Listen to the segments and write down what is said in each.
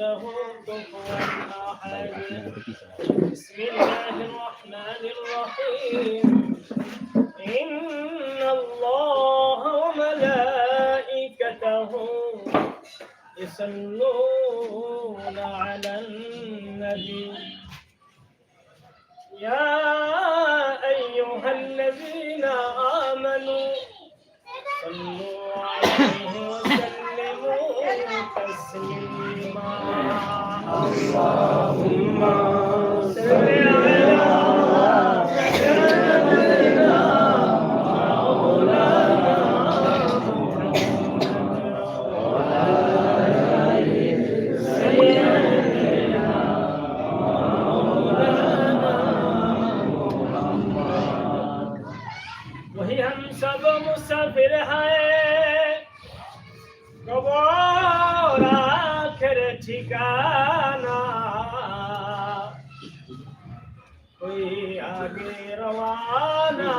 له كفوا أحد بسم الله الرحمن الرحيم. إن الله وملائكته يصلون على النبي يا أيها الذين آمنوا صلوا عليه وسلموا تسليما اللهم صل على سيدنا مولانا محمد ঠিকানা ওই আগে রওয়ানা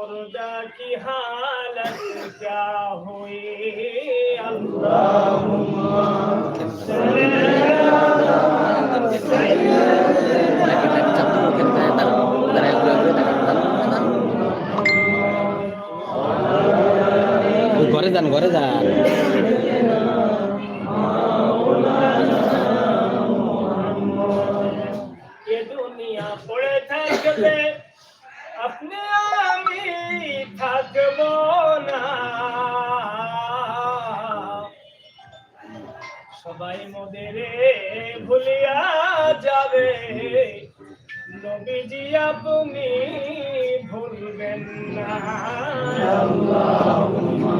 मुर्दा की हालत क्या हुई अल्लाह ঘরে যান ঘরে যান ये दुनिया পড়ে থাকবে আপনি আমি থাকব সবাই মোদেরে ভুলিয়া যাবে। নবীজি আপনি ভুলবেন না। আল্লাহুম্মা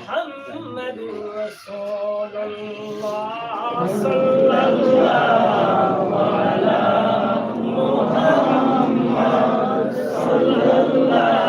محمد رسول الله صلى الله على محمد صلى الله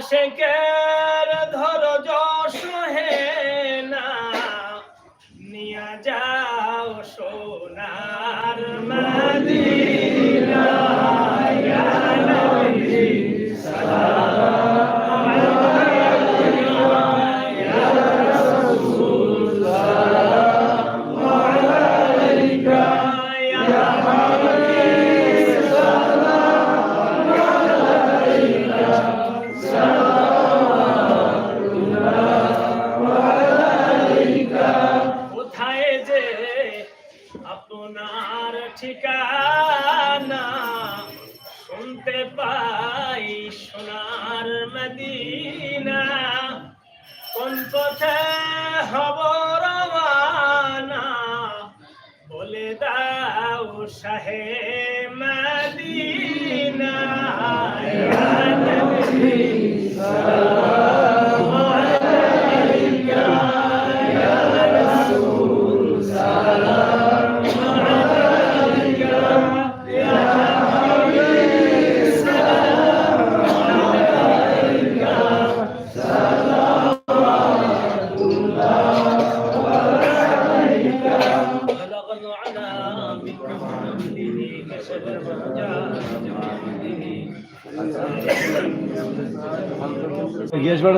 আশেকের শুনতে পাই সোনার মদিনা। কোন পথে হব রানা বলে দাও শাহে মদিনা।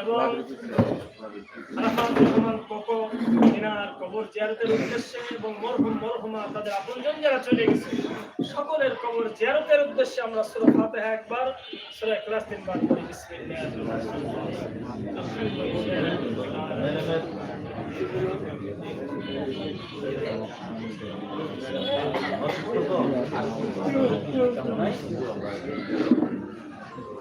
এবং কবর জিয়ারতের উদ্দেশ্যে এবং তাদের আপনজন যারা চলে গেছে, সকলের কবর জিয়ারতের উদ্দেশ্যে আমরা সূরা একবার, সূরা ইখলাস তিনবার পড়ি قل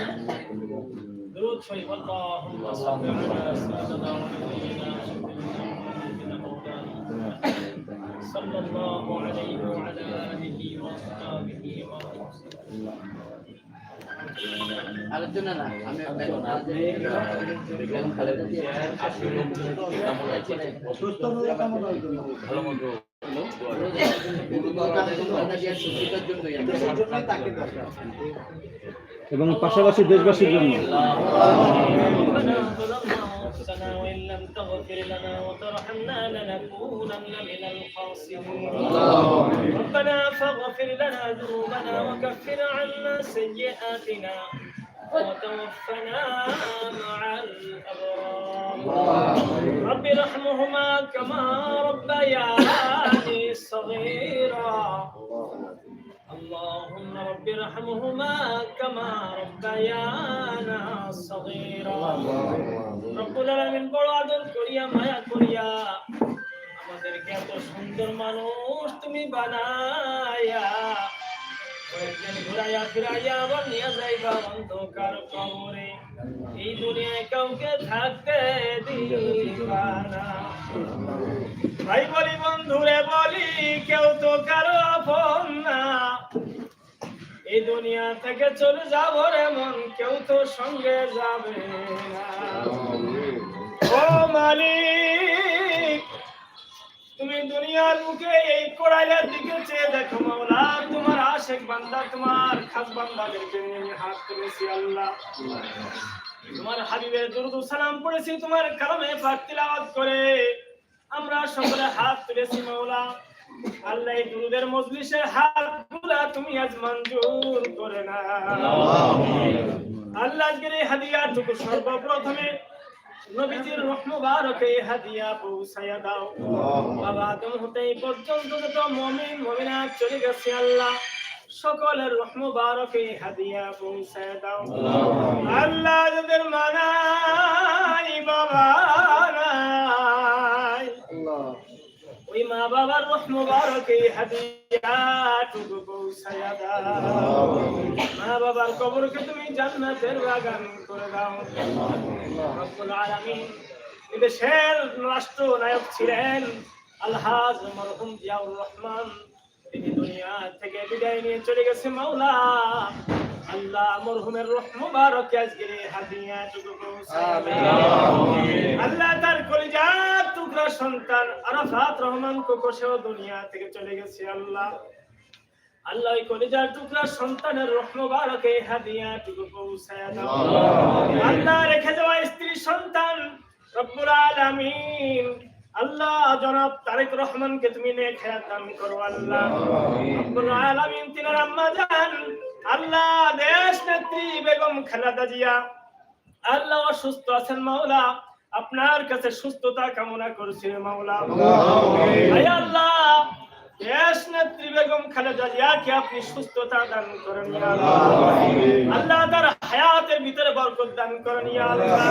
احد الله قل هو الله احد الله درود شريف اللهم صل على سيدنا ونبينا سيدنا مولانا صلى الله عليه وعلى اله واصحابه وسلم আলোচনা না আমি বেগুন বেগুন খালেদা দিয়ে সুস্থ হলে কেমন হয় তুমি? ভালো মতো এবং পাশাপাশি দেশবাসীর জন্য ربنا ظلمنا انفسنا وان لم تغفر لنا وترحمنا لنكونن من الخاسرين ربنا فاغفر لنا ذنوبنا وكفر عنا سيئاتنا وتوفنا مع الابرار رب ارحمهما كما ربياني صغيرا اللهم رب ارحمهما كما ربيانا صغيرا رب العالمين বড় আদর করিয়া মায়া করিয়া আমাদেরকে এত সুন্দর মানুষ তুমি বানায়া কয়েকদিন এই দুনিয়ায় কাউকে থাকতে ভাই বলি বন্ধুরে বলি কেউ তো কারও আপন না এই দুনিয়া থেকে চলে যাব রে মন কেউ তো সঙ্গে যাবে না ও মালিক তুমি দুনিয়ার মুখে এই কোড়াইলের দিকে চেয়ে দেখো মাওলা আশেক বান্দা তোমার খাস বান্দাদেরকে নিয়ে আমি হাত তুলেছি আল্লাহ। তোমার হাবিবের দুরুদ সালাম পড়েছি তোমার কালামে পাক তিলাওয়াত করে। আমরা সকলে হাত তুলেছি মাওলা। আল্লাহ এই দুরুদের মজলিসের হাতগুলা তুমি আজ মঞ্জুর করে না আল্লাহ আজকের এই হাদিয়াটুকু সর্বপ্রথমে নবীজির রূহ মুবারকে এই হাদিয়া পৌঁছায়া দাও। বাবা আদম হতে পর্যন্ত যত মুমিন মুমিনাত চলে গেছে আল্লাহ। সকলের মুবারকে হাদিয়া পৌঁছায়া দাও। আল্লাহ যাদের মানাই বাবা ওই মা বাবার মুবারকে এই হাদিয়াটুকু পৌঁছায়া দাও। মা বাবার কবরকে তুমি জান্নাতের বাগান করে দাও। রব্বুল আলামিন এদেশের রাষ্ট্রনায়ক ছিলেন আলহাজ মরহুম জিয়াউর রহমান। তিনি দুনিয়া থেকে বিদায় নিয়ে চলে গেছে মাওলা। আল্লাহ মরহুমের রহ মুবারক আজকে হাদিয়া টুকু আল্লাহ তার কলিজার টুকরা সন্তান আরাফাত রহমান কোকোশেও দুনিয়া থেকে চলে গেছে আল্লাহ। আল্লাহ ওই কলিজার টুকরা সন্তানের রহ মুবারকে হাদিয়া টুকু পৌঁছায় আল্লাহ রেখে যাওয়া স্ত্রী সন্তান রব্বুল আলামিন। আল্লাহ জনাব তারেক রহমানকে তুমি নেক হায়াত দান করো আল্লাহ। রব্বুল আলামিন তিনার আম্মা জান। আল্লাহ দেশ নেত্রী বেগম খালেদা জিয়া। আল্লাহ অসুস্থ আছেন মাওলা। আপনার কাছে সুস্থতা কামনা করছি মাওলা। আল্লাহ দেশ নেত্রী বেগম খালেদা জিয়াকে আপনি সুস্থতা দান করেন আল্লাহ। আল্লাহ তার হায়াতের ভিতরে বরকত দান করেন ইয়া আল্লাহ।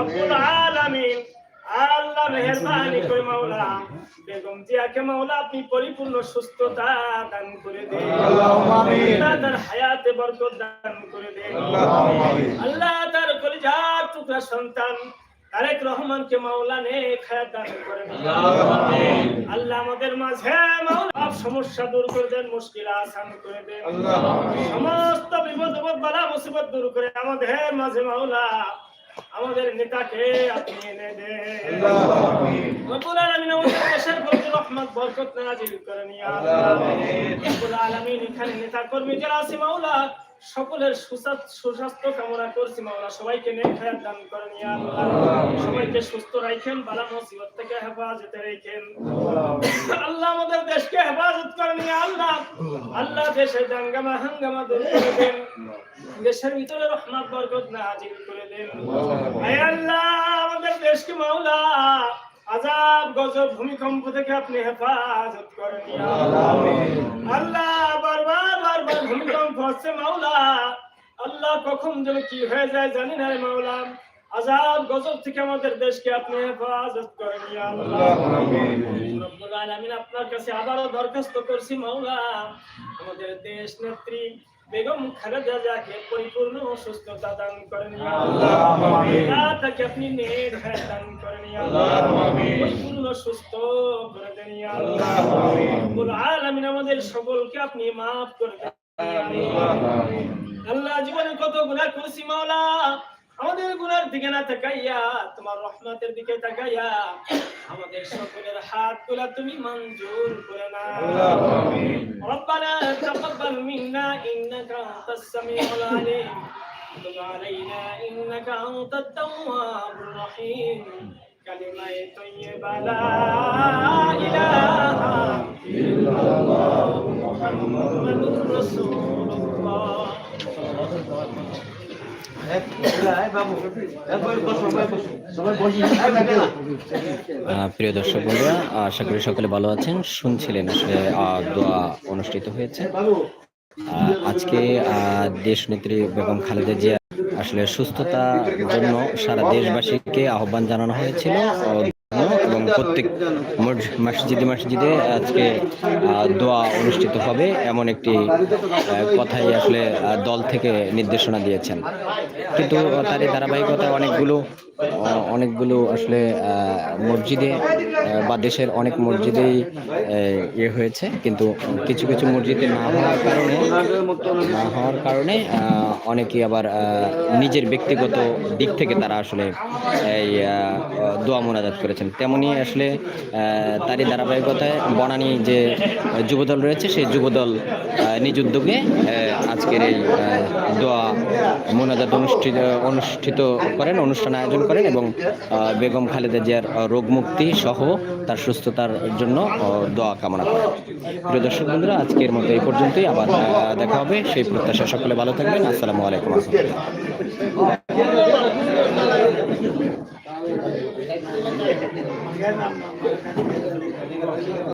রব্বুল আলামিন আল্লাহ মেহেরবানি করে মাওলা। বেগম জিয়াকে মাওলা আপনি পরিপূর্ণ সুস্থতা দান করে দেন। আল্লাহ তার হায়াতে বরকত দান করে দেন। আল্লাহ তার কলিজার টুকরা সন্তান তারেক রহমানকে মাওলা দান করেন আল্লাহ আমাদের মাঝে মাওলা সব সমস্যা দূর করে দেন মুশকিল আসান করে দেন। সমস্ত বিপদ বালা মুসিবত দূর করে আমাদের মাঝে মাওলা। আমাদের নেতাকে আপনি এনে দেন। রব্বুল আলামিন আমাদের দেশের প্রতি রহমত বরকত নাজিল করেন ইয়া রব্বুল আলামিন এখানে নেতা কর্মী যারা আছে মাওলা সকলের সুস্বাস্থ্য কামনা করছি মাওলা সবাইকে নেক হায়াত দান করেন ইয়া আল্লাহ সবাইকে সুস্থ রাখেন বালা মুসিবত থেকে হেফাজতে রাখেন। আল্লাহ আমাদের দেশকে হেফাজত করেন ইয়া আল্লাহ। আল্লাহ দেশের দাঙ্গামা হাঙ্গামা দূর করে দেন। দেশের ভিতরে রহমত বরকত নাজিল করে দেন। আয় আল্লাহ আমাদের দেশকে মাওলা আজাব গজব ভূমিকম্প থেকে আপনি হেফাজত করেন আল্লাহ বারবার বারবার ভূমিকম্প হচ্ছে মাওলা। আল্লাহ কখন যেন কি হয়ে যায় জানি না মাওলা। আজাব গজব থেকে আমাদের দেশকে আপনি হেফাজত করেন আলামিন আপনার কাছে আবারও দরখাস্ত করছি মাওলা। আমাদের দেশ নেত্রী বেগম খালেদা জিয়াকে পরিপূর্ণ সুস্থতা দান করেন তাকে আপনি নেক হায়াত দান করেন পরিপূর্ণ সুস্থ করে দেন আলামিন আমাদের সকলকে আপনি মাফ করে দেন আল্লাহ জীবনে কত গুনাহ খুশি মাওলা। আমাদের গুনার দিকে না তাকাইয়া তোমার রহমতের দিকে তাকাইয়া আমাদের সকলের হাত গুলা তুমি মঞ্জুর করে না ربنا تقبل منا انك انت السميع العليم تب علينا انك انت التواب الرحيم كلمة طيبة لا إله إلا الله محمد رسول الله আহ, প্রিয় দর্শক বন্ধুরা, আশা করি সকলে ভালো আছেন, শুনছিলেন আসলে দোয়া অনুষ্ঠিত হয়েছে। আজকে দেশ নেত্রী বেগম খালেদা জিয়া আসলে সুস্থতার জন্য সারা দেশবাসীকে আহ্বান জানানো হয়েছিল। এবং প্রত্যেক মস- মসজিদে মসজিদে আজকে আহ, দোয়া অনুষ্ঠিত হবে এমন একটি কথাই আসলে আহ, দল থেকে নির্দেশনা দিয়েছেন। কিন্তু তারই ধারাবাহিকতায় অনেকগুলো অনেকগুলো আসলে মসজিদে বা দেশের অনেক মসজিদেই ইয়ে হয়েছে। কিন্তু কিছু কিছু মসজিদে না হওয়ার কারণে না হওয়ার কারণে আহ, অনেকেই আবার নিজের ব্যক্তিগত দিক থেকে তারা আসলে এই দোয়া মোনাজাত করেছেন। তেমনি আসলে তারই ধারাবাহিকতায় বনানী যে যুবদল রয়েছে সেই যুবদল নিজ উদ্যোগে আজকের এই দোয়া মোনাজাত অনুষ্ঠিত অনুষ্ঠিত করেন। অনুষ্ঠান আয়োজন করেন এবং বেগম খালেদা জিয়ার রোগ মুক্তি সহ তার সুস্থতার জন্য দোয়া কামনা করেন প্রিয় দর্শক বন্ধুরা, আজকের মতো এই পর্যন্তই। আবার দেখা হবে। সেই প্রত্যাশা সকলে ভালো থাকবেন। আসসালামু আলাইকুম।